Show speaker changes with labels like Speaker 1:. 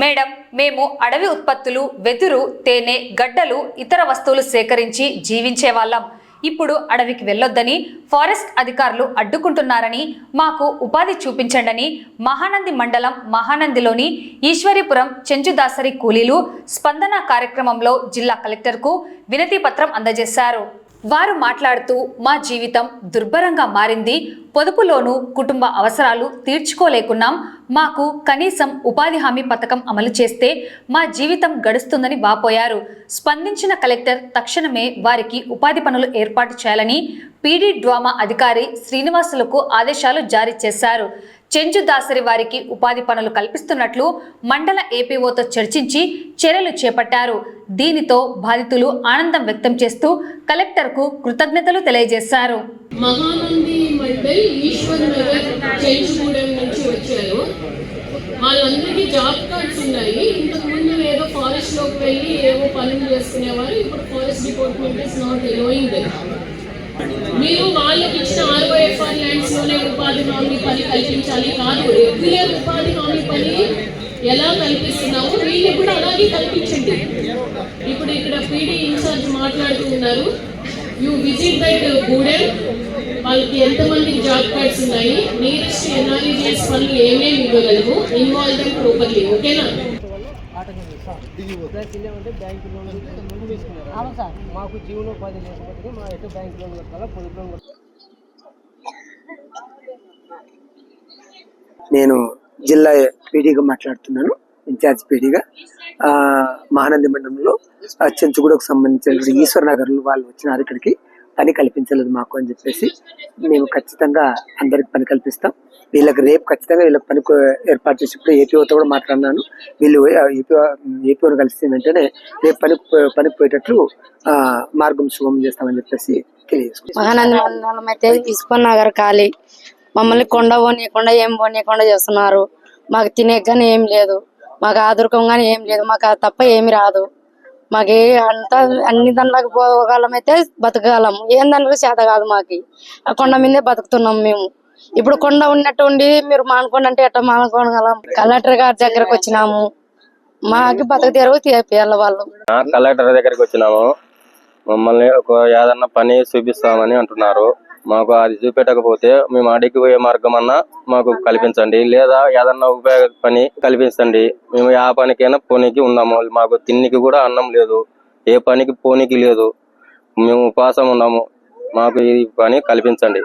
Speaker 1: Madam మేము అడవి ఉత్పత్తులు వెదురు తేనె గడ్డలు ఇతర వస్తువులు సేకరించి జీవించే వాళ్ళం. ఇప్పుడు అడవికి వెళ్ళొద్దని ఫారెస్ట్ అధికారులు అడ్డుకుంటున్నారని మాకు ఉపాధి చూపించండని మహానంది మండలం మహానందిలోని ఈశ్వరీపురం చెంచుదాసరి కూలీలు స్పందన కార్యక్రమంలో జిల్లా కలెక్టర్కు వినతి పత్రం అందజేశారు. వారు మాట్లాడుతూ మా జీవితం దుర్భరంగా మారింది. పొదుపులోను కుటుంబ అవసరాలు తీర్చుకోలేకున్నాం. మాకు కనీసం ఉపాధి హామీ పథకం అమలు చేస్తే మా జీవితం గడుస్తుందని వాపోయారు. స్పందించిన కలెక్టర్ తక్షణమే వారికి ఉపాధి పనులు ఏర్పాటు చేయాలని పీడీ డ్వామా అధికారి శ్రీనివాసులకు ఆదేశాలు జారీ చేశారు. చెంచు దాసరి వారికి ఉపాధి పనులు కల్పిస్తున్నట్లు మండల ఏపీఓతో చర్చించి చర్యలు చేపట్టారు. దీనితో బాధితులు ఆనందం వ్యక్తం చేస్తూ కలెక్టర్కు కృతజ్ఞతలు తెలియజేశారు.
Speaker 2: మహానంది మండల్ ఈశ్వర్ నగర్ చెంచుగూడెం నుంచి వచ్చారు. వాళ్ళందరికీ జాబ్ కార్డ్స్ ఉన్నాయి. ఇంతకుముందు ఏదో ఫారెస్ట్లోకి వెళ్ళి ఏవో పనులు చేసుకునేవారు ఇప్పుడు forest department is not allowing them మీరు వాళ్ళకి ఇచ్చిన ఆర్ఓఎఫ్ఆర్ ల్యాండ్స్లోనే ఉపాధి హామీ పని కల్పించాలి కాదు రెగ్యులర్ ఉపాధి హామీ పని ఎలా కల్పిస్తున్నాము వీళ్ళు కూడా అలాగే కల్పించండి. ఇప్పుడు ఇక్కడ పీడీ ఇన్ఛార్జ్ మాట్లాడుతూ ఉన్నారు యూ విజిట్ దట్ గూడెం వాళ్ళకి ఎంతమందికి జాబ్ కార్డ్స్ ఉన్నాయి? నీరెస్ట్ ఎన్ఆర్ఈజిఎస్ పనులు ఏమేమి ఇవ్వగలవు ఇన్వాల్వ్ దెమ్ ప్రాపర్లీ ఓకేనా
Speaker 3: బ్యాంక్ లోన్ మాకు జీవనోపాధి లేకపోతే మా ఎటు బ్యాంక్ లోన్ కట్టాలా పొదుపు లోన్ కట్టాలా.
Speaker 4: నేను జిల్లా పీడీగా మాట్లాడుతున్నాను ఇన్ఛార్జ్ పీడీగా. ఆ, మహానంది మండలంలో చెంచుగూడకు సంబంధించిన ఈశ్వర్ నగర్ వాళ్ళు వచ్చినారు ఇక్కడికి. పని కల్పించలేదు మాకు అని చెప్పేసి మేము ఖచ్చితంగా అందరికి పని కల్పిస్తాం. వీళ్ళకి రేపు ఖచ్చితంగా వీళ్ళకి పని ఏర్పాటు చేసినప్పుడు ఏపీఓతో కూడా మాట్లాడినాను. వీళ్ళు ఏపీ ఏపీఓని కలిసి వెంటనే రేపు పని పనికి పోయేటట్లు మార్గం శుభం చేస్తామని చెప్పేసి తెలియజేసుకుంటాం
Speaker 5: అయితే ఇస్కన్ నగర్ ఖాళీ. మమ్మల్ని కొండ పోనీయకుండా ఏం పోనీయకుండా చేస్తున్నారు. మాకు తినే కానీ ఏం లేదు. మాకు ఆదుర్కం కానీ ఏం లేదు. మాకు అది తప్ప ఏమి రాదు. మాకు అంతా అన్ని దాంట్లోకి పోగలం అయితే బతకగలం. ఏం దానికి చేత కాదు మాకు. ఆ కొండ మీదే బతుకుతున్నాం మేము. ఇప్పుడు కొండ ఉన్నట్టు ఉండి మీరు మానుకోండి అంటే ఎట్లా మానుకోగలం? కలెక్టర్ గారి దగ్గరకు వచ్చినాము. మాకి బతక తీరు తీయాలి వాళ్ళు.
Speaker 6: కలెక్టర్ దగ్గరికి వచ్చినాము. మమ్మల్ని ఒక ఏదన్నా పని చూపిస్తామని అంటున్నారు. మాకు అది చూపెట్టకపోతే మేము అడిగి పోయే మార్గం అన్నా మాకు కల్పించండి. లేదా ఏదన్నా ఉపయోగ పని కల్పించండి. మేము ఆ పనికైనా పోనీకి ఉన్నాము. మాకు తిన్నికి కూడా అన్నం లేదు. ఏ పనికి పోనీకి లేదు. మేము ఉపాసం ఉన్నాము. మాకు ఈ పని కల్పించండి.